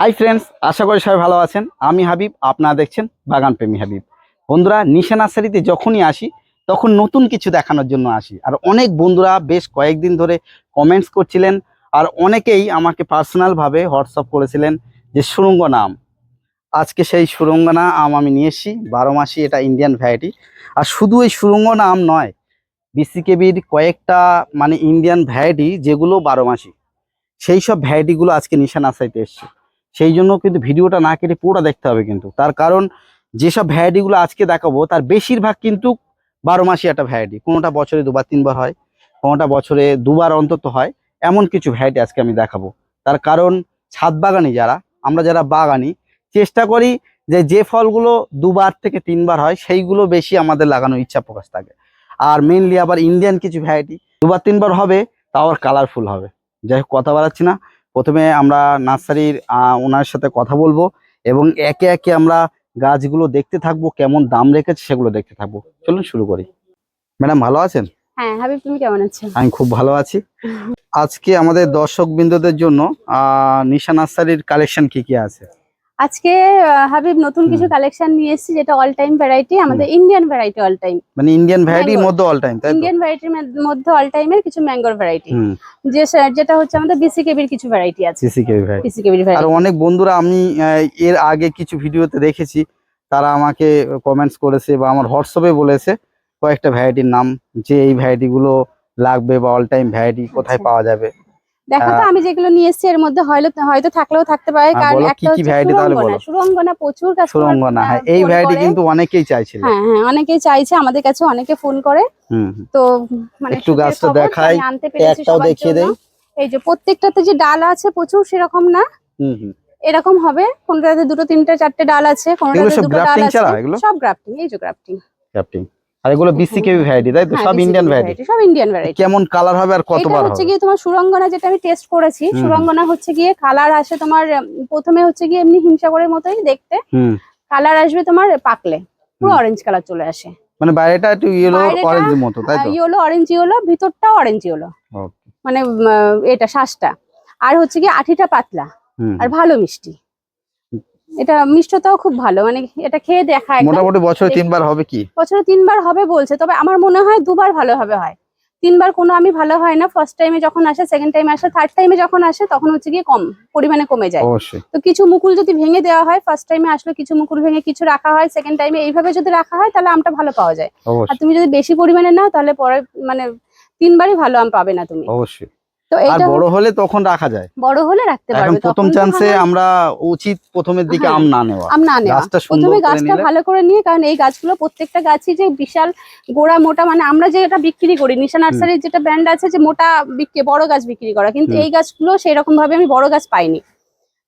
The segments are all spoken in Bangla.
হাই ফ্রেন্ডস আশা করি সবাই ভালো আছেন। আমি হাবিব, আপনারা দেখছেন বাগান প্রেমী হাবিব। বন্ধুরা, নিশা নার্সারিতে যখনই আসি, তখন নতুন কিছু দেখানোর জন্য আসি। আর অনেক বন্ধুরা বেশ কয়েকদিন ধরে কমেন্টস করছিলেন, আর অনেকেই আমাকে পার্সোনালভাবে হোয়াটসঅ্যাপ করেছিলেন যে সুরঙ্গনা আম আজকে সেই সুরঙ্গনা আম আমি নিয়ে এসেছি, বারো মাসি, এটা ইন্ডিয়ান ভ্যারাইটি আর শুধু এই সুরঙ্গনা আম নয় বিসিকেবির কয়েকটা মানে ইন্ডিয়ান ভ্যারাইটি যেগুলো বারো মাসি, সেই সব ভ্যারাইটিগুলো আজকে নিশা নার্সারিতে এসছে। সেই জন্য কিন্তু ভিডিওটা না কেটে পুরোটা দেখতে হবে কিন্তু। তার কারণ যেসব ভ্যারাইটিগুলো আজকে দেখাবো, তার বেশিরভাগ কিন্তু বারো মাসি একটা ভ্যারাইটি। কোনোটা বছরে দুবার, তিনবার হয়, কোনোটা বছরে দুবার অন্তত হয়, এমন কিছু ভ্যারাইটি আজকে আমি দেখাবো। তার কারণ ছাদ বাগানি যারা, আমরা যারা বাগানি, চেষ্টা করি যে যে ফলগুলো দুবার থেকে তিনবার হয়, সেইগুলো বেশি আমাদের লাগানোর ইচ্ছা প্রকাশ থাকে। আর মেনলি আবার ইন্ডিয়ান কিছু ভ্যারাইটি, দুবার, তিনবার হবে, তাও আর কালারফুল হবে। যাই হোক, কথা বাড়াচ্ছি না। প্রথমে আমরা নার্সারির ওনার সাথে কথা বলব এবং একে একে আমরা গাছগুলো দেখতে থাকব কেমন দাম রেখেছে সেগুলো দেখতে থাকব। চলুন শুরু করি। ম্যাডাম ভালো আছেন? হ্যাঁ হাবিব তুমি কেমন আছো? আমি খুব ভালো আছি। আজকে আমাদের দর্শক বিন্দুদের জন্য নিশা নার্সারির কালেকশন কি কি আছে? আজকে হাবিব নতুন কিছু কালেকশন নিয়ে এসেছি যেটা অল টাইম ভ্যারাইটি আমাদের ইন্ডিয়ান ভ্যারাইটি অল টাইম মানে ইন্ডিয়ান ভ্যারাইটির. মধ্যে অল টাইম তাই ইন্ডিয়ান ভ্যারাইটির মধ্যে অল টাইমের কিছু ম্যাঙ্গোর ভ্যারাইটি যে যেটা হচ্ছে আমাদের বিসি কেবির কিছু ভ্যারাইটি আছে। সিসি ভ্যারাইটি বিসি কেবির আর অনেক বন্ধুরা আমি এর আগে কিছু ভিডিওতে দেখেছি তারা আমাকে কমেন্টস করেছে বা আমার হোয়াটসঅ্যাপে বলেছে কয়েকটা ভ্যারাইটির নাম যে এই ভ্যারাইটি গুলো লাগবে বা অল টাইম ভ্যারাইটি কোথায় আচ্ছা। পাওয়া যাবে। দেখো তো আমি যেগুলো নিয়ে এসেছি এর মধ্যে হয়তো হয়তো থাকলেও থাকতে পারে কারণ একটা কি হচ্ছে সুরঙ্গনা বলো। সুরঙ্গনা প্রচুর কাস্টমার সুরঙ্গনা হ্যাঁ এই ভ্যারাইটি কিন্তু অনেকেই চাইছিল। হ্যাঁ হ্যাঁ অনেকেই চাইছে আমাদের কাছে অনেকে ফোন করে। তো মানে একটু গাছটা দেখাই, একটাও দেখিয়ে দেই। এই যে প্রত্যেকটাতে যে ডাল আছে প্রচুর সেরকম না। হুম হুম। এরকম হবে কোনটাতে দুটো তিনটে চারটে ডাল আছে কোনটাতে দুটো ডাল আছে। সব গ্রাফটিং এই যে গ্রাফটিং ক্যাপ্টিং আর এগুলো বিসি ভ্যারাইটি তাই তো? সব ইন্ডিয়ান ভ্যারাইটি সব ইন্ডিয়ান ভ্যারাইটি কেমন কালার হবে আর এটা কতবার হচ্ছে গিয়ে তোমার সুরঙ্গনা যেটা আমি টেস্ট করেছি। সুরঙ্গনা হচ্ছে গিয়ে কালার আসে তোমার প্রথমে হচ্ছে গিয়ে এমনি হিমসাগরের মতোই দেখতে। কালার আসবে তোমার পাকলে। পুরো অরেঞ্জ কালার চলে আসে। মানে বাইরেটা একটু ইয়েলো অরেঞ্জ মতো তাই তো? ইয়েলো অরেঞ্জ ইয়েলো ভিতরটাও অরেঞ্জ ইয়েলো মানে এটা শ্বাসটা। আর হচ্ছে গিয়ে আঠিটা পাতলা। আর ভালো মিষ্টি। এটা মিষ্টতাও খুব ভালো মানে এটা খেয়ে দেখা একদম মোটামুটি বছরে তিনবার হবে কি? বছরে তিনবার হবে বলছে তবে আমার মনে হয় দুবার ভালোভাবে হয়। তিনবার কোনো আমি ভালো হয় না ফার্স্ট টাইমে যখন আসে সেকেন্ড টাইমে আসে থার্ড টাইমে যখন আসে তখন হচ্ছে গিয়ে কম পরিমাণে কমে যায়। তো কিছু মুকুল যদি ভেঙে দেওয়া হয় ফার্স্ট টাইমে আসলে কিছু মুকুল ভেঙে কিছু রাখা হয় সেকেন্ড টাইমে এইভাবে যদি রাখা হয় তাহলে আমটা ভালো পাওয়া যায়। আর তুমি যদি বেশি পরিমাণে নাও তাহলে পরে মানে তিনবারই ভালো আম পাবে না তুমি। অবশ্যই। তো এইটা বড় হলে তখন রাখা যায়। বড় হলে রাখতে এখন পারবে। প্রথম তখন চান্সে আমরা উচিত প্রথমের দিকে হ্যাঁ, আম না নেওয়া। আম না নেওয়া। প্রথমে গাছটা ভালো করে নিয়ে কারণ এই গাছগুলো প্রত্যেকটা গাছই যে বিশাল গোড়া মোটা মানে আমরা যেটা বিক্রি করি নিশা নার্সারির যেটা ব্র্যান্ড আছে যে মোটা বিক্রি বড় গাছ বিক্রি করা। কিন্তু এই গাছগুলো সেই রকম ভাবে আমি বড় গাছ পাইনি।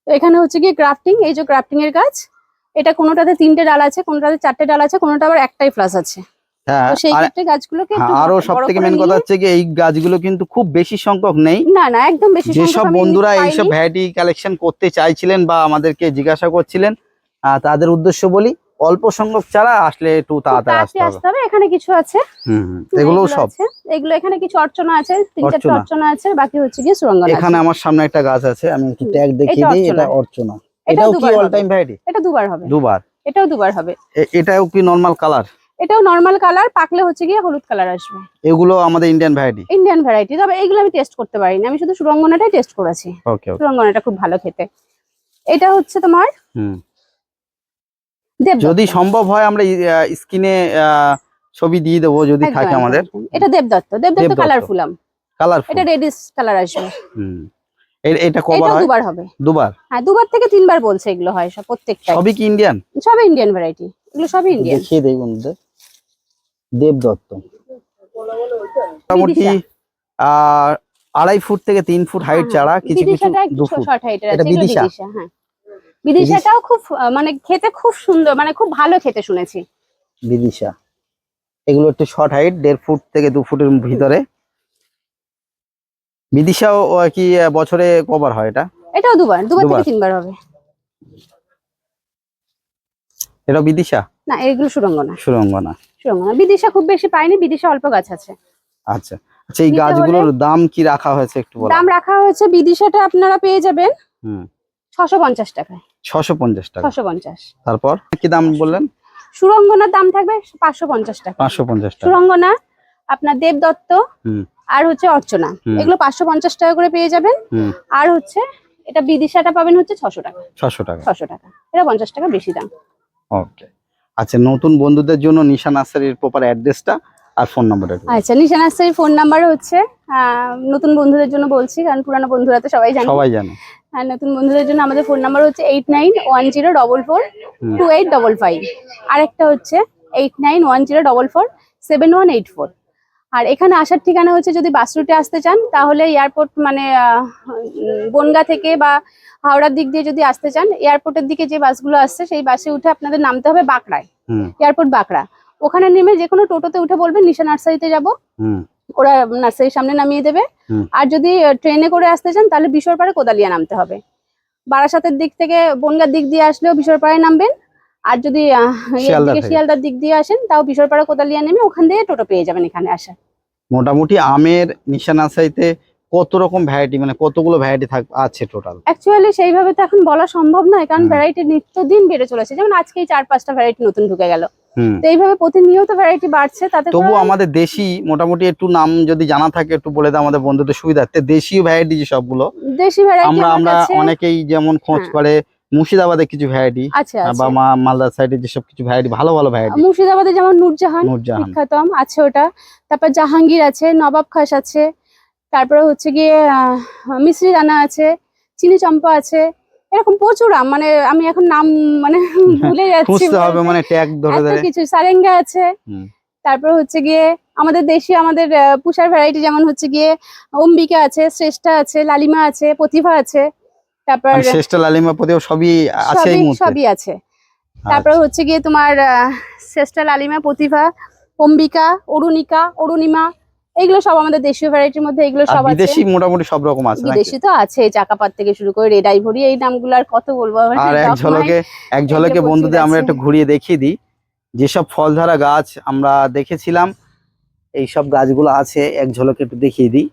তো এখানে হচ্ছে গিয়ে গ্রাফটিং এই যে গ্রাফটিং এর গাছ এটা কোনোটাতে তিনটে ডাল আছে কোনোটাতে চারটে ডাল আছে কোনোটা আবার একটাই ফ্লাস আছে। হ্যাঁ সেই ক্ষেত্রে গাছগুলোকে হ্যাঁ, আরও সব থেকে মেন কথা হচ্ছে কি এই গাছগুলো কিন্তু খুব বেশি সংখ্যক নেই। না না একদম বেশি যেসব বন্ধুরা এইসব ভ্যারাইটি কালেকশন করতে চাইছিলেন বা আমাদেরকে জিজ্ঞাসা করছিলেন তাদের উদ্দেশ্য বলি অল্প সংখ্যক ছাড়া আসলে একটু তাড়াতাড়ি আসতে হবে। এখানে কিছু আছে। এগুলোও সব। এগুলো এখানে কিছু অর্চনা আছে তিন চারটে অর্চনা। আছে বাকি হচ্ছে সুরঙ্গনা আছে। এখানে আমার সামনে একটা গাছ আছে আমি একটু ট্যাগ দেখিয়ে এটা দিই এটা অর্চনা। এটাও কি অল টাইম ভ্যারাইটি এটা দুবার হবে। দুবার। এটাও দুবার হবে। এটাও কি নর্মাল কালার এটাও নর্মাল কালার পাকলে হচ্ছে গিয়ে হলুদ কালার আসবে। এগুলো আমাদের ইন্ডিয়ান ভ্যারাইটি ইন্ডিয়ান ভ্যারাইটি তবে এইগুলো আমি টেস্ট করতে পারিনি। আমি শুধু সুরঙ্গনাটাই টেস্ট করেছি। সুরঙ্গনাটা খুব ভালো খেতে। এটা হচ্ছে তোমার হুম। যদি সম্ভব হয় আমরা স্ক্রিনে ছবি দিয়ে দেবো যদি থাকে আমাদের। এটা দেবদত্ত। দেবদত্ত। কালারফুল আম। কালার এটা রেডিশ কালার আসবে। হুম। এটা কবার হয়? দুবার হবে। দুবার? হ্যাঁ দুবার থেকে তিনবার বলছে এগুলো হয় সব সবই কি ইন্ডিয়ান সবই ইন্ডিয়ান ভ্যারাইটি এগুলো সবই ইন্ডিয়ান দেখিয়ে দেই বন্ধুদের। দেবদত্ত। মোটামুটি। আহ, আড়াই ফুট থেকে তিন ফুট হাইট হ্যাঁ, চারা কিছু কিছু দু ফুট। এটা বিদিশা? হ্যাঁ। বিদিশাটাও খুব মানে খেতে খুব সুন্দর মানে খুব ভালো খেতে শুনেছি। বিদিশা। এগুলো একটু শর্ট হাইট দেড় ফুট থেকে দু ফুটের ভিতরে। বিদিশাও কি বছরে কবার হয় এটা? এটাও দুবার দুবার দুবার। থেকে তিনবার হবে। এটা বিদিশা? না এগুলো সুরঙ্গনা। সুরঙ্গনা। সুরঙ্গনা বিদিশা খুব বেশি পাইনি বিদিশা অল্প গাছ আছে। আচ্ছা আচ্ছা এই গাছগুলোর দাম কি রাখা হয়েছে একটু বলো? দাম রাখা হয়েছে বিদিশাটা আপনারা পেয়ে যাবেন হুম। ছ ছশো পঞ্চাশ টাকায়। ছশো পঞ্চাশ টাকা। ছশো পঞ্চাশ। তারপর কি দাম বললেন? সুরঙ্গনার দাম থাকবে পাঁচশো পঞ্চাশ টাকা। পাঁচশো পঞ্চাশ টাকা। সুরঙ্গনা আপনার দেবদত্ত হুম। আর হচ্ছে অর্চনা। এগুলো পাঁচশো পঞ্চাশ টাকা করে পেয়ে যাবেন। আর হচ্ছে এটা বিদিশাটা পাবেন হচ্ছে ছশো টাকা। ছশো টাকা। ছশো টাকা। এটা পঞ্চাশ টাকা বেশি দাম। ওকে। আচ্ছা নতুন বন্ধুদের জন্য নিশা নার্সারির প্রপার অ্যাড্রেসটা আর ফোন নাম্বারটা আচ্ছা নিশা নার্সারির ফোন নাম্বার হচ্ছে নতুন বন্ধুদের জন্য বলছি কারণ পুরানো বন্ধুরা তো সবাই জানে। সবাই জানে। হ্যাঁ নতুন বন্ধুদের জন্য আমাদের ফোন নাম্বার হচ্ছে eight nine one zero double four. Two eight double five আরেকটা হচ্ছে eight nine one zero double four seven one eight four আর এখানে আসার ঠিকানা হচ্ছে যদি বাস রুটে আসতে চান তাহলে এয়ারপোর্ট মানে বনগা থেকে বা হাওড়ার দিক দিয়ে যদি আসতে চান এয়ারপোর্টের দিকে যে বাসগুলো আসছে সেই বাসে উঠে আপনাদের নামতে হবে বাঁকড়ায় এয়ারপোর্ট বাঁকড়া। ওখানে নেমে যে কোনো টোটোতে উঠে বলবেন নিশা নার্সারিতে যাব। হুম। ওরা নার্সারির সামনে নামিয়ে দেবে। আর যদি ট্রেনে করে আসতে চান তাহলে বিশরপাড়ে কোদালিয়া নামতে হবে। বারাসাতের দিক থেকে বনগার দিক দিয়ে আসলেও বিশরপাড়ায় নামবেন। আর যদি। শিয়ালদার দিক দিয়ে আসেন তাও বিশরপাড়া কোদালিয়া নেমে ওখান থেকে টোটো পেয়ে যাবেন এখানে আসা মোটামুটি আমের নিশা নার্সারিতে কত রকম ভ্যারাইটি মানে কতগুলো ভ্যারাইটি থাক আছে টোটাল অ্যাকচুয়ালি সেইভাবে তো এখন বলা সম্ভব নয় কারণ। ভ্যারাইটি নিত্যদিন বেড়ে চলেছে যেমন আজকেই চার পাঁচটা ভ্যারাইটি নতুন ঢুকে গেল হুম তো এইভাবে প্রতিনিয়ত ভ্যারাইটি বাড়ছে তাতে তবু আমাদের দেশি মোটামুটি একটু নাম যদি জানা থাকে একটু বলে দাও আমাদের বন্ধুদের সুবিধার্থে দেশীয় ভ্যারাইটি যে সবগুলো দেশি ভ্যারাইটি আমরা আমরা অনেকেই যেমন খোঁজ হ্যাঁ। করে মুর্শিদাবাদে কিছু ভ্যারাইটি আছে বা মা- মালদার সাইডে যেসব কিছু ভ্যারাইটি ভালো ভালো ভ্যারাইটি মুর্শিদাবাদে যেমন নূরজাহান নূরজাহান। বিখ্যাত আম আছে ওটা। তারপর জাহাঙ্গীর আছে নবাব খাস আছে। তারপরে হচ্ছে গিয়ে মিশ্রি দানা আছে চিনি চম্পা আছে। এরকম প্রচুর আম মানে আমি এখন নাম মানে ভুলে যাচ্ছি। হবে মানে ট্যাগ ধরে ধরে। কিছু সারেঙ্গা আছে। তারপর হচ্ছে গিয়ে আমাদের দেশি আমাদের পুষার ভ্যারাইটি যেমন হচ্ছে গিয়ে অম্বিকা আছে শ্রেষ্ঠা আছে লালিমা আছে প্রতিভা আছে। তারপর মানে শ্রেষ্ঠ লালিমা পদেও সবই আছে এই সবই মুহূর্তে। সবই আছে। তারপর আচ্ছা। হচ্ছে গিয়ে তোমার শ্রেষ্ঠা লালিমা প্রতিভা অম্বিকা অরুণিকা অরুণিমা এগুলো সব আমাদের দেশীয় ভ্যারাইটির মধ্যে এগুলো সব আছে। বিদেশি মোটামুটি সব রকম আছে? বিদেশি তো আছে চাকাপাত থেকে শুরু করে রেড আইভরি এই নামগুলো আর কত বলব আর এক ঝলকে এক ঝলকে বন্ধুদের আমরা একটু ঘুরিয়ে দেখিয়ে দিই। যেসব ফল ধরা গাছ আমরা দেখেছিলাম এই সব গাছগুলো আছে এক ঝলকে একটু দেখিয়ে দিই।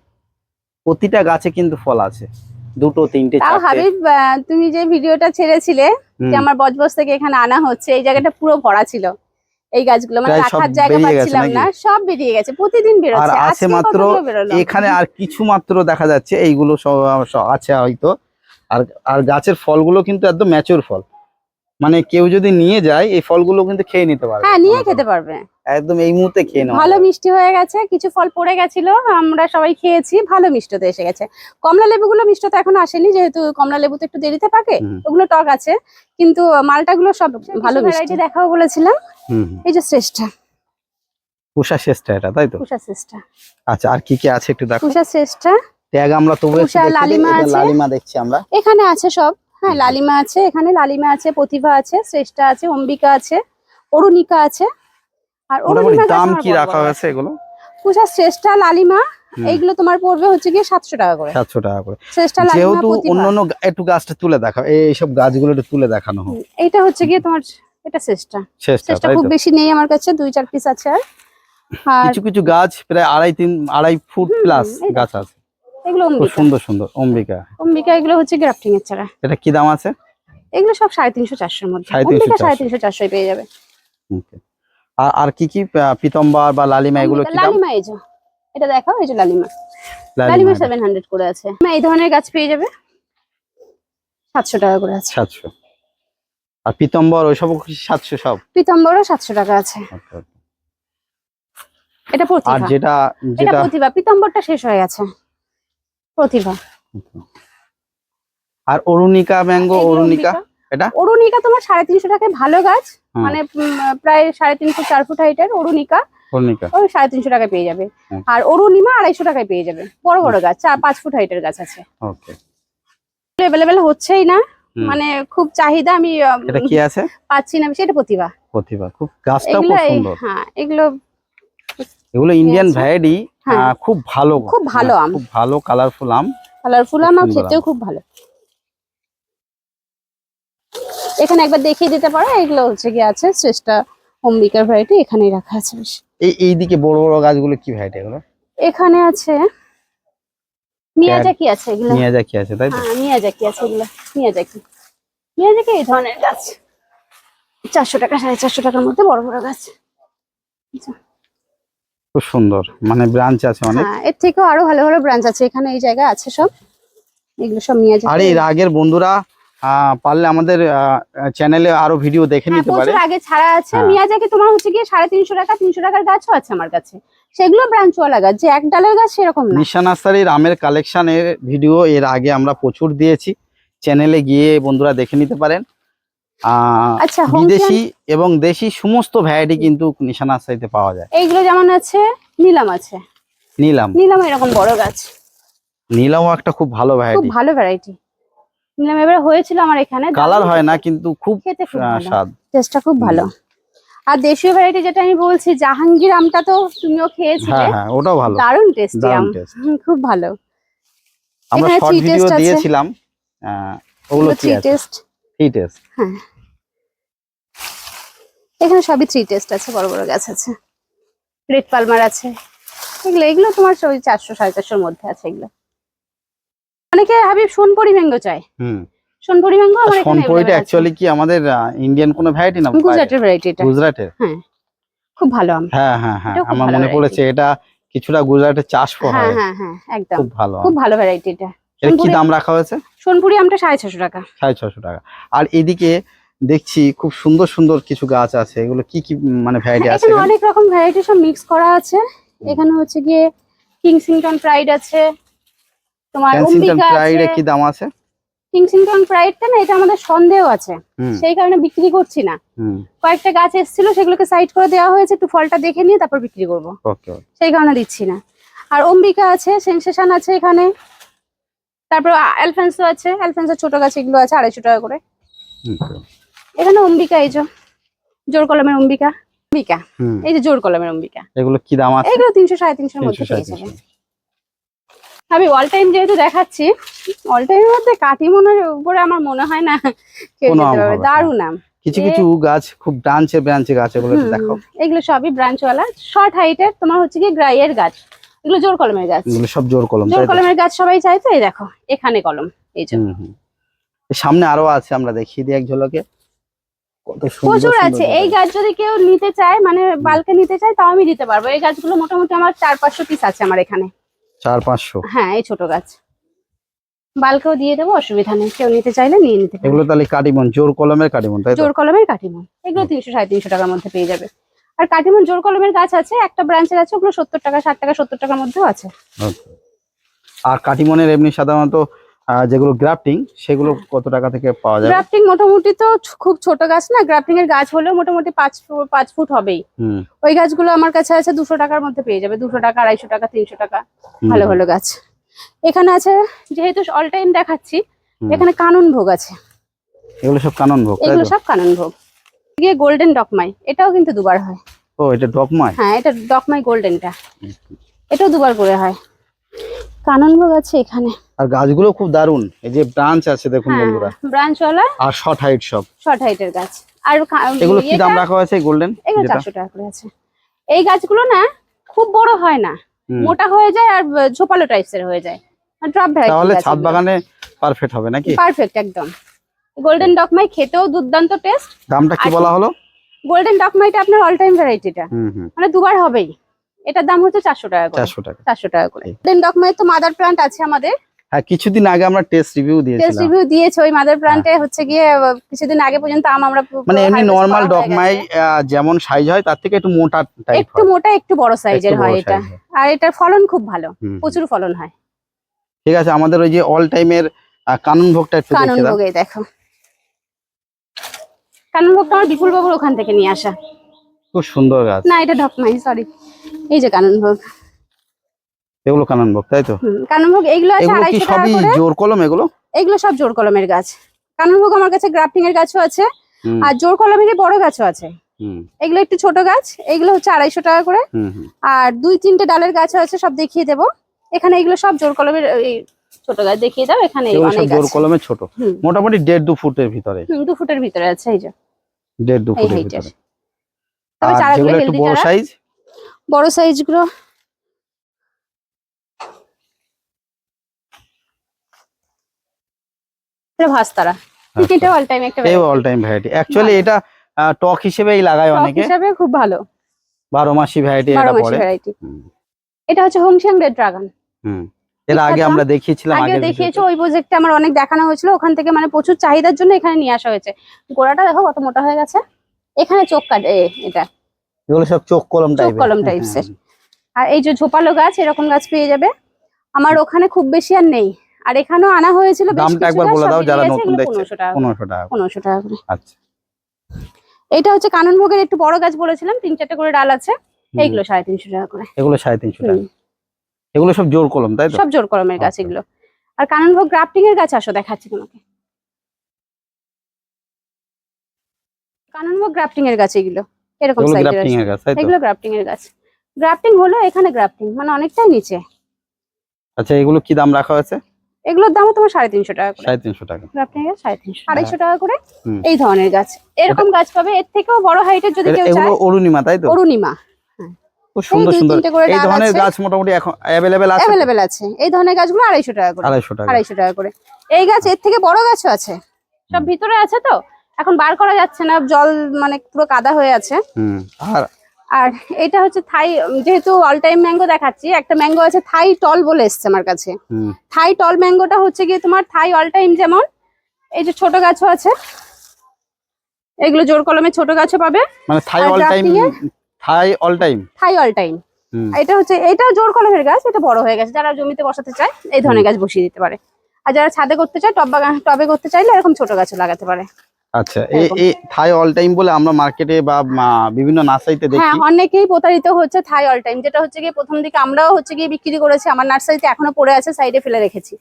প্রতিটা গাছে কিন্তু ফল আছে। দুটো তিনটে তাও চারটে। হাবিব তুমি যে ভিডিওটা ছেড়েছিলে যে আমার বজবজ থেকে এখানে আনা হচ্ছে এই জায়গাটা পুরো ভরা ছিল এই গাছগুলো। মানে সব রাখার জায়গা পাচ্ছিলাম না সব বেরিয়ে গেছে প্রতিদিন বেরোচ্ছে আর আছে মাত্র এখানে আর কিছু মাত্র দেখা যাচ্ছে এইগুলো সব সব আছে হয়তো। আর আর গাছের ফলগুলো কিন্তু একদম ম্যাচিওর ফল। মানে কেউ যদি নিয়ে যায় এই ফলগুলো কিন্তু খেয়ে নিতে পারবে। হ্যাঁ নিয়ে খেতে পারবে। একদম এই মুহূর্তে খেয়ে নেওয়া ভালো মিষ্টি হয়ে গেছে কিছু ফল পড়ে গেছিল আমরা সবাই খেয়েছি ভালো মিষ্টতে এসে গেছে। কমলা লেবুগুলো মিষ্টতে এখন আসেনি যেহেতু কমলা লেবু তো একটু দেরিতে পাকে ওগুলো টক আছে কিন্তু মালটাগুলো সব ভালো ভ্যারাইটি দেখাও বলেছিলাম। এই যে শ্রেষ্ঠা। পুষা শেষটা এটা তাই তো? কুষা শ্রেষ্ঠা। আচ্ছা আর কি কি আছে একটু দেখো। কুষা শ্রেষ্ঠা। ট্যাগ আমরা তবু পুষা। লালিমা আছে। লালিমা দেখছি আমরা। এখানে আছে সব। হ্যাঁ লালিমা আছে এখানে লালিমা আছে প্রতিভা আছে শ্রেষ্ঠা আছে অম্বিকা আছে অরুণিকা আছে। আর অরুণিকা দাম কি রাখা হয়েছে এগুলো? কুষা শ্রেষ্ঠা লালিমা এইগুলো তোমার পড়বে হচ্ছে গিয়ে সাতশো টাকা করে। সাতশো টাকা করে। শ্রেষ্ঠা যেহেতু অন্যান্য একটু গাছটা তুলে দেখাও। এই এইসব গাছগুলো একটু তুলে দেখানো হোক। এইটা হচ্ছে গিয়ে তোমার এটা শ্রেষ্ঠা। শ্রেষ্ঠা খুব বেশি নেই আমার কাছে দুই চার পিস আছে আর। কিছু কিছু গাছ প্রায় আড়াই তিন আড়াই ফুট প্লাস গাছ আছে। এগুলো খুব সুন্দর সুন্দর। অম্বিকা। অম্বিকা এগুলো হচ্ছে গ্রাফটিং এর চারা। এটা কি দাম আছে? এগুলো সব সাড়ে তিনশো চারশোর মধ্যে। অম্বিকা সাড়ে। তিনশো চারশোয় পেয়ে যাবে. আর আর কি কি পিতম্বার বা লালিমা এগুলো কি দাম? লালিমা এই যে এটা দেখো এই যে লালিমা। লালিমা লালিমা সেভেন হান্ড্রেড করে আছে। এই ধরনের গাছ পেয়ে যাবে। সাতশো টাকা করে আছে। সাতশো। আর পিতম্বর ওইসব সাতশো সব? পিতাম্বরও সাতশো টাকা আছে। Okay, okay. এটা আর প্রতিভা যেটা যেটা প্রতিভা। পিতাম্বরটা শেষ হয়ে গেছে। প্রতিভা। আর অরুণিকা ম্যাঙ্গো অরুণিকা এটা? অরুণিকা তোমার সাড়ে তিনশো টাকায় ভালো গাছ মানে প্রায় সাড়ে তিন ফুট চার ফুট হাইটের অরুণিকা। ওই সাড়ে তিনশো টাকায় পেয়ে যাবে। আর অরুণিমা আড়াইশো টাকায় পেয়ে যাবে। বড় বড় গাছ চার পাঁচ ফুট হাইটের গাছ আছে। অ্যাভেলেবেল হচ্ছেই না। মানে খুব চাহিদা আমি এটা কি আছে? পাচ্ছি না এটা প্রতিভা। প্রতিভা। খুব গাছটাও খুব সুন্দর। হ্যাঁ এগুলো এগুলো ইন্ডিয়ান। ভ্যারাইটি। খুব ভালো খুব ভালো হ্যাঁ, আম। খুব ভালো কালারফুল আম। কালারফুল আম আর খেতেও খুব ভালো। এখানে একবার দেখিয়ে দিতে পারো এগুলো হচ্ছে কি আছে শ্রেষ্ঠা অম্বিকার ভ্যারাইটি এখানেই রাখা আছে বেশ। এই এইদিকে বড় বড় গাছগুলো কি ভ্যারাইটি এগুলো? এখানে আছে মিয়াজাকি আছে এগুলো। নিয়ে যা কি আছে তাই তো? হ্যাঁ মিয়াজাকি আছে এগুলো মিয়াজাকি। মিয়াজাকি এই ধরনের গাছ। চারশো টাকা সাড়ে চারশো টাকার মধ্যে বড় বড় গাছ। আচ্ছা, খুব সুন্দর। মানে ব্রাঞ্চ আছে অনেক। হ্যাঁ এর থেকেও আরও ভালো ভালো ব্রাঞ্চ আছে। এখানে এই জায়গা আছে সব। এগুলো সব নিয়ে আর মিয়াজাকি এর আগের বন্ধুরা পারলে আমাদের চ্যানেলে আরও ভিডিও দেখে হ্যাঁ নিতে পারে। আগে ছাড়া আছে। হ্যাঁ। মিয়াজাকি তোমার হচ্ছে সাড়ে তিনশো টাকা তিনশো টাকার গাছও আছে আমার কাছে। সেগুলো ব্রাঞ্চওয়ালা গাছ যে এক ডালের গাছ সেরকম না। নিশা নার্সারির আমের কালেকশনের ভিডিও এর আগে আমরা প্রচুর দিয়েছি। চ্যানেলে গিয়ে বন্ধুরা দেখে নিতে পারেন। বিদেশি এবং দেশি সমস্ত ভ্যারাইটি কিন্তু নিশা নার্সারিতে পাওয়া যায়। এইগুলো যেমন আছে নিলাম আছে। নিলাম। নিলাম এরকম বড় গাছ। নিলামও একটা খুব ভালো খুব ভালো ভ্যারাইটি নিলাম এবারে হয়েছিল আমার এখানে কালার হয় না কিন্তু খুব খেতে স্বাদ। টেস্টটা খুব ভালো। আর দেশীয় ভ্যারাইটি যেটা আমি বলছি জাহাঙ্গীর আমটা তো তুমিও খেয়েছিলে। হ্যাঁ হ্যাঁ ওটাও ভালো। দারুণ টেস্টি আম। খুব ভালো। আমরা শর্ট ভিডিও দিয়েছিলাম ওগুলো টেস্ট থ্রি টেস্ট হ্যাঁ। এখানে সবই থ্রি টেস্ট আছে বড় বড় গাছ আছে। রেড পালমার আছে। এগুলো এগুলো তোমার ওই চারশো সাড়ে চারশোর মধ্যে আছে এগুলো। অনেকে হাবিব সোনপুরি ম্যাঙ্গো চায়। হুম। সোনপুরি ম্যাঙ্গো আমার এখানে সোনপুরিটা অ্যাকচুয়ালি কি আমাদের ইন্ডিয়ান কোনো ভ্যারাইটি না? গুজরাটের ভ্যারাইটি এটা গুজরাটের খুব ভালো আম। হ্যাঁ হ্যাঁ হ্যাঁ। আমার মনে পড়েছে এটা কিছুটা গুজরাটে চাষ হ্যাঁ হয়। হ্যাঁ হ্যাঁ একদম। খুব ভালো খুব ভালো ভ্যারাইটি এটা এর কি দাম রাখা হয়েছে? সোনপুরি আমটা সাড়ে ছশো টাকা। সাড়ে ছশো টাকা। আর এদিকে দেখছি খুব সুন্দর সুন্দর কিছু গাছ আছে। এগুলো কি কি মানে ভ্যারাইটি আছে এখানে? অনেক রকম ভ্যারাইটি সব মিক্স করা আছে। এখানে হচ্ছে গিয়ে কিংসিংটন প্রাইড আছে তোমার এ আছে। কি দাম আছে? কিংসিংটন প্রাইডটা না এটা আমাদের সন্দেহ আছে। সেই কারণে বিক্রি করছি না। কয়েকটা গাছ এসেছিল সেগুলোকে সাইড করে দেওয়া হয়েছে। একটু ফলটা দেখে নিয়ে তারপর বিক্রি করব। ওকে সেই কারণে দিচ্ছি না। আর অম্বিকা আছে সেনসেশন আছে এখানে। তারপর অ্যালফেন্সো আছে অ্যালফেন্সো ছোট গাছ এগুলো আছে আড়াইশো টাকা করে। এখানে অম্বিকা এই যে জোর কলমের অম্বিকা। অম্বিকা? এই যে জোর কলমের অম্বিকা। এগুলো কি দাম আছে? এগুলো তিনশো সাড়ে তিনশোর মধ্যে পেয়ে সাড়ে যাবে আমি অল টাইম যেহেতু দেখাচ্ছি অল টাইমের মধ্যে কাটিমনের উপরে আমার মনে হয় না কেউ যেতে পারবে দারুণ আম। কিছু কিছু গাছ খুব ব্রাঞ্চে ব্রাঞ্চে গাছ এগুলো দেখো এগুলো সবই ব্রাঞ্চওয়ালা শর্ট হাইটের তোমার হচ্ছে কি গ্রাইয়ের গাছ। এগুলো জোর কলমের গাছ। এগুলো সব জোর কলম জোর কলমের গাছ সবাই চাই তো এই দেখো এখানে কলম এই যে। সামনে আরও আছে আমরা দেখিয়ে দিই এক ঝলকে। প্রচুর আছে। এই গাছ যদি কেউ নিতে চায় মানে বালকে নিতে চায় তাও আমি দিতে পারব। এই গাছগুলো মোটামুটি আমার চার পাঁচশো পিস আছে আমার এখানে। চার পাঁচশো? হ্যাঁ এই ছোট গাছ। বালকেও দিয়ে দেবো অসুবিধা নেই। কেউ নিতে চাইলে নিয়ে নিতে এগুলো তাহলে কাটিমন জোর কলমের কাটিমন জোর কলমের কাটিমন এগুলো তিনশো সাড়ে তিনশো টাকার মধ্যে পেয়ে যাবে। আর কাটিমন জোর কলমের গাছ আছে একটা ব্রাঞ্চের আছে ওগুলো সত্তর টাকা ষাট টাকা সত্তর টাকার মধ্যেও আছে। আর কাটিমনের এমনি সাধারণত যেগুলো গ্রাফটিং সেগুলো কত টাকা থেকে পাওয়া যাবে? গ্রাফটিং মোটামুটি তো খুব ছোট গাছ না গ্রাফটিং এর গাছ হলেও মোটামুটি পাঁচ পাঁচ ফুট হবেই। ওই গাছগুলো আমার কাছে আছে দুশো টাকার মধ্যে পেয়ে যাবে দুশো টাকা আড়াইশো টাকা তিনশো টাকা ভালো ভালো গাছ। এখানে আছে যেহেতু অল টাইম দেখাচ্ছি এখানে কানন ভোগ আছে। এগুলো সব কানন ভোগ এগুলো সব কানন ভোগ। গিয়ে গোল্ডেন ডকমাই এটাও কিন্তু দুবার হয়। ও এটা ডকমায় হ্যাঁ এটা ডকমাই গোল্ডেনটা এটাও দুবার করে হয়। কানন ভোগ আছে এখানে। আর গাছগুলো খুব দারুণ এই যে ব্রাঞ্চ আছে দেখুন হ্যাঁ বন্ধুরা। ব্রাঞ্চওয়ালা আর শর্ট হাইট সব। শর্ট হাইটের গাছ। আর এগুলো কি দাম রাখা হয়েছে গোল্ডেন এগুলো যেটা? চারশো টাকা করে আছে। এই গাছগুলো না খুব বড় হয় না। মোটা হয়ে যায় আর ঝোপালো টাইপসের হয়ে যায়। ড্রপ তাহলে ছাদ বাগানে পারফেক্ট হবে নাকি? পারফেক্ট একদম। গোল্ডেন ডকমাই খেতেও দুর্দান্ত টেস্ট দামটা কি বলা হলো? গোল্ডেন ডকমাইটা আপনার অল টাইম ভ্যারাইটিটা মানে দুবার হবেই। এটার দাম হচ্ছে চারশো টাকা করে। চারশো টাকা। চারশো টাকা করে। গোল্ডেন ডকমাই তো মাদার প্লান্ট আছে আমাদের। হ্যাঁ কিছুদিন আগে আমরা টেস্ট রিভিউ টেস্ট রিভিউ দিয়েছে ওই মাদার প্লান্টে হচ্ছে গিয়ে কিছুদিন আগে পর্যন্ত আম আমরা মানে এমনি নর্মাল ডকমাই যেমন সাইজ হয় তার থেকে একটু মোটা টাইপ একটু মোটা একটু বড় সাইজের হয় এটা। আর এটার ফলন খুব ভালো। প্রচুর ফলন হয়। ঠিক আছে আমাদের ওই যে অল টাইমের কানুন ভোগটা একটু কানন দেখে দাও। ভোগে দেখো। কানন ভোগটা আমার বিপুল বাবুর ওখান থেকে নিয়ে আসা। খুব সুন্দর গাছ। না এটা ঢকমাই সরি এই যে কানন ভোগ। এগুলো কানন ভোগ তাই তো? হুম, কানন ভোগ এগুলো আছে আড়াইশো টাকা সবই জোর কলম এগুলো? এগুলো সব জোর কলমের গাছ। কানন ভোগ আমার কাছে গ্রাফটিং এর গাছও আছে। আর জোর কলমের বড় গাছও আছে। এগুলো একটু ছোট গাছ এগুলো হচ্ছে আড়াইশো টাকা করে। আর দুই তিনটে ডালের গাছও আছে সব দেখিয়ে দেবো। এখানে এগুলো সব জোর কলমের ছোট গাছ দেখিয়ে দাও এখানে অনেক জোর আছে। কলমে ছোট। মোটামুটি দেড় দু ফুটের ভিতরে। দু ফুটের ভিতরে আছে এই যে। দেড় দু ফুটের ভিতরে। তবে চারাগুলো একটু বড় সাইজ বড় সাইজগুলো। এটা ভাস্তারা। অল টাইম একটা এই অল টাইম ভ্যারাইটি অ্যাকচুয়ালি এটা টক হিসেবেই লাগায় হিসাবে খুব ভালো। বারো মাসি ভ্যারাইটি এটা পড়ে এটা হচ্ছে হোংশিয়াং রেড ড্রাগন হুম। এর আগে আমরা দেখিয়েছিলাম আগে দেখিয়েছো ওই প্রজেক্টে আমার অনেক দেখানো হয়েছিল ওখান থেকে মানে প্রচুর চাহিদার জন্য এখানে নিয়ে আসা হয়েছে। গোড়াটা দেখো কত মোটা হয়ে গেছে। এখানে চোখ কাটে এটা। এগুলো সব চোখ কলম চোখ কলম types এর। আর এই যে ঝোপালো গাছ এরকম গাছ পেয়ে যাবে। আমার ওখানে খুব বেশি আর নেই। আর এখানেও আনা হয়েছিল দামটা একবার বলে দাও যারা নতুন দেখছে 1500 টাকা করে। পনেরোশো টাকা করে। আচ্ছা। এটা হচ্ছে কাননভোগের একটু বড় গাছ বলেছিলাম তিন চারটে করে ডাল আছে এইগুলো সাড়ে তিনশো টাকা করে। এগুলো সাড়ে তিনশো টাকা। হুম, এগুলো সব জোর কলম তাই তো? সব জোর কলমের গাছ আচ্ছা। এগুলো। আর কাননভোগ গ্রাফটিং এর গাছ আসো দেখাচ্ছি তোমাকে। কাননভোগ গ্রাফটিং এর গাছ এগুলো এরকম গ্রাফটিং এর গাছ এগুলো গ্রাফটিং এর গাছ। গ্রাফটিং হলো এখানে গ্রাফটিং মানে অনেকটাই নিচে। আচ্ছা এগুলো কি দাম রাখা হয়েছে? এগুলোর দামও তোমার সাড়ে তিনশো টাকা করে। সাড়ে তিনশো টাকা। সাড়ে তিনশো আড়াইশো টাকা করে এই ধরনের গাছ। এরকম গাছ পাবে এর থেকেও বড় হাইটের যদি কেউ চায় অরুণিমা তাই তো? অরুণিমা। খুব সুন্দর সুন্দর এই ধরনের গাছ মোটামুটি এখন অ্যাভেলেবেল আছে তো? আছে। এই ধরনের গাছগুলো আড়াইশো টাকা করে। আড়াইশো টাকা। আড়াইশো টাকা করে। এই গাছ এর থেকে বড় গাছও আছে। সব ভিতরে আছে তো? এখন বার করা যাচ্ছে না জল মানে পুরো কাদা হয়ে আছে। হুম আর? আর এটা হচ্ছে থাই যেহেতু অল টাইম ম্যাঙ্গো দেখাচ্ছি একটা ম্যাঙ্গো আছে থাই টল বলে এসছে আমার কাছে। থাই টল ম্যাঙ্গোটা হচ্ছে গিয়ে তোমার থাই অল টাইম যেমন এই যে ছোট গাছও আছে। এগুলো জোর কলমে ছোট গাছও পাবে। মানে Thai all time? Thai all time Thai all time এটা হচ্ছে এটাও জোর কলমের গাছ এটা বড় হয়ে গেছে। যারা জমিতে বসাতে চায় এই ধরনের গাছ বসিয়ে দিতে পারে। আর যারা ছাদে করতে চায় টব বাগান টবে করতে চাইলে এরকম ছোট গাছও লাগাতে পারে। আচ্ছা এই এই থাই অল টাইম বলে আমরা মার্কেটে বা বিভিন্ন নার্সারিতে দেখি। হ্যাঁ অনেকেই প্রতারিত হচ্ছে থাই অল টাইম যেটা হচ্ছে গিয়ে প্রথম দিকে আমরাও হচ্ছে গিয়ে বিক্রি করেছি আমার নার্সারিতে এখনও পড়ে আছে সাইডে ফেলে রেখেছি।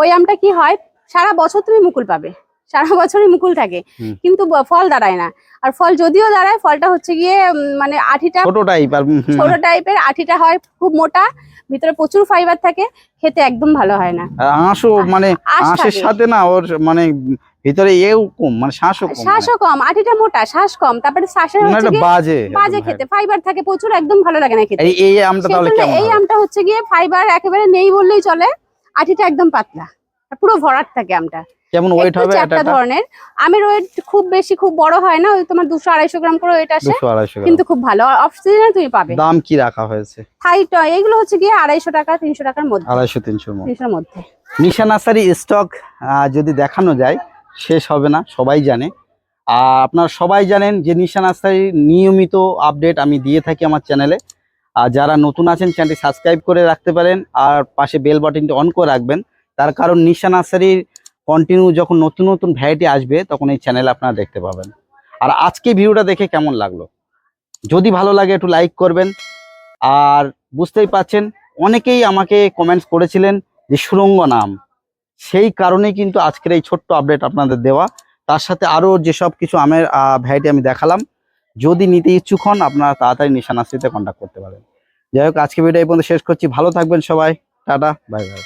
ওই আমটা কি হয় সারা বছর তুমি মুকুল পাবে। সারা বছরই মুকুল থাকে। কিন্তু ফল দাঁড়ায় না। আর ফল যদিও দাঁড়ায় ফলটা হচ্ছে গিয়ে মানে আঠিটা ছোট টাইপ ছোট টাইপের আঠিটা হয় খুব মোটা ভিতরে প্রচুর ফাইবার থাকে খেতে একদম ভালো হয় না। আর আঁশও মানে আঁশ আঁশের সাথে না ওর মানে ভিতরে এও কম মানে শ্বাসও কম শ্বাসও কম আঠিটা মোটা শ্বাস কম তারপরে শ্বাসের মানে হচ্ছে বাজে বাজে খেতে ফাইবার থাকে প্রচুর একদম ভালো লাগে না খেতে। এই আমটা তাহলে কেমন এই আমটা হচ্ছে গিয়ে ফাইবার একেবারে নেই বললেই চলে আঠিটা একদম পাতলা। পুরো ভরাট থাকে আমটা। কেমন ওয়েট হবে একটা ধরনের। আমের ওয়েট খুব বেশি খুব বড় হয় না ওই তোমার দুশো আড়াইশো গ্রাম করে ওয়েট আসে। কিন্তু খুব ভালো। অফ সিজনে তুমি পাবে। দাম কি রাখা হয়েছে? থাই টয় এগুলো হচ্ছে গিয়ে আড়াইশো টাকা তিনশো টাকার মধ্যে। আড়াইশো মতো তিনশোর মধ্যে। নিশা নার্সারি স্টক যদি দেখানো যায় শেষ হবে না সবাই জানে। আর আপনারা সবাই জানেন যে নিশা নার্সারির নিয়মিত আপডেট আমি দিয়ে থাকি আমার চ্যানেলে আর যারা নতুন আছেন চ্যানেলটি সাবস্ক্রাইব করে রাখতে পারেন আর পাশে বেল বাটনটি অন করে রাখবেন। তার কারণ নিশা নার্সারির কন্টিনিউ যখন নতুন নতুন ভ্যারাইটি আসবে, তখন এই চ্যানেলে আপনারা দেখতে পাবেন। আর আজকে ভিডিওটা দেখে কেমন লাগল? যদি ভালো লাগে একটু লাইক করবেন। আর বুঝতেই পাচ্ছেন অনেকেই আমাকে কমেন্টস করেছিলেন যে সুরঙ্গ নাম। সেই কারণেই কিন্তু আজকের এই ছোট্ট আপডেট আপনাদের দেওয়া। তার সাথে আরও যেসব কিছু আমের ভ্যারাইটি আমি দেখালাম, যদি নিতে ইচ্ছুক হন, আপনারা তাড়াতাড়ি নিশানাশ্রীতে কন্ট্যাক্ট করতে পারেন। যাই হোক, আজকে ভিডিও এই পর্যন্ত শেষ করছি। ভালো থাকবেন সবাই। Tata bye bye